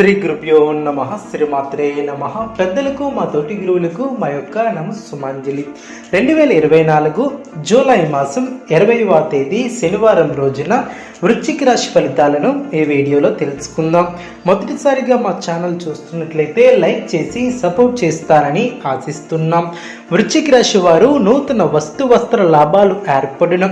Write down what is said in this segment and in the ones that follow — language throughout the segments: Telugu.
శ్రీ గురుభ్యో నమ శ్రీమాత్రే నమ. పెద్దలకు మా తోటి గురువులకు మా యొక్క నమస్సుమాంజలి. రెండు వేల ఇరవై నాలుగు జూలై మాసం ఇరవైవ తేదీ శనివారం రోజున వృశ్చిక రాశి ఫలితాలను ఈ వీడియోలో తెలుసుకుందాం. మొదటిసారిగా మా ఛానల్ చూస్తున్నట్లయితే లైక్ చేసి సపోర్ట్ చేస్తారని ఆశిస్తున్నాం. వృశ్చిక రాశి వారు నూతన వస్తు వస్త్ర లాభాలు ఏర్పడిన.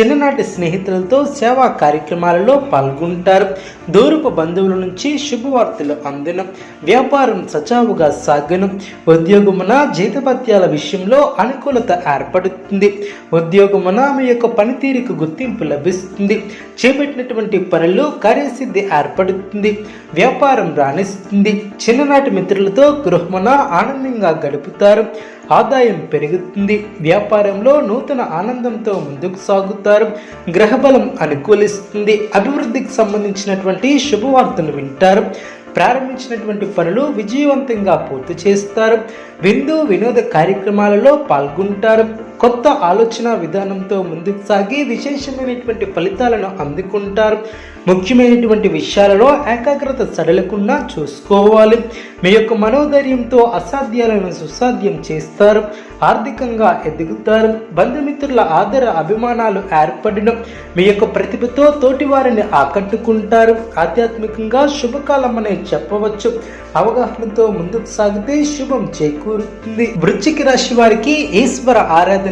చిన్ననాటి స్నేహితులతో సేవా కార్యక్రమాలలో పాల్గొంటారు. దూరపు బంధువుల నుంచి శుభవార్తలు అందిన. వ్యాపారం సజావుగా సాగను. ఉద్యోగమున జీతపత్యాల విషయంలో అనుకూలత ఏర్పడుతుంది. ఉద్యోగమున మీ యొక్క పనితీరుకు గుర్తింపు లభిస్తుంది. చేపట్టినటువంటి పనులు కార్యసిద్ధి ఏర్పడుతుంది. వ్యాపారం రాణిస్తుంది. చిన్ననాటి మిత్రులతో గృహమున ఆనందంగా గడుపుతారు. ఆదాయం పెరుగుతుంది. వ్యాపారంలో నూతన ఆనందంతో ముందుకు సాగుతారు. గ్రహబలం అనుకూలిస్తుంది. అభివృద్ధికి సంబంధించినటువంటి శుభవార్తలు వింటారు. ప్రారంభించినటువంటి పనులు విజయవంతంగా పూర్తి చేస్తారు. విందు వినోద కార్యక్రమాలలో పాల్గొంటారు. కొత్త ఆలోచన విధానంతో ముందుకు సాగి విశేషమైనటువంటి ఫలితాలను అందుకుంటారు. ముఖ్యమైనటువంటి విషయాలలో ఏకాగ్రత సడలకుండా చూసుకోవాలి. మీ యొక్క మనోధైర్యంతో అసాధ్యాలను సుసాధ్యం చేస్తారు. ఆర్థికంగా ఎదుగుతారు. బంధుమిత్రుల ఆదర అభిమానాలు ఏర్పడడం మీ యొక్క ప్రతిభతో తోటి వారిని ఆకట్టుకుంటారు. ఆధ్యాత్మికంగా శుభకాలం అనే చెప్పవచ్చు. అవగాహనతో ముందుకు సాగితే శుభం చేకూరుతుంది. వృశ్చిక రాశి వారికి ఈశ్వర ఆరాధన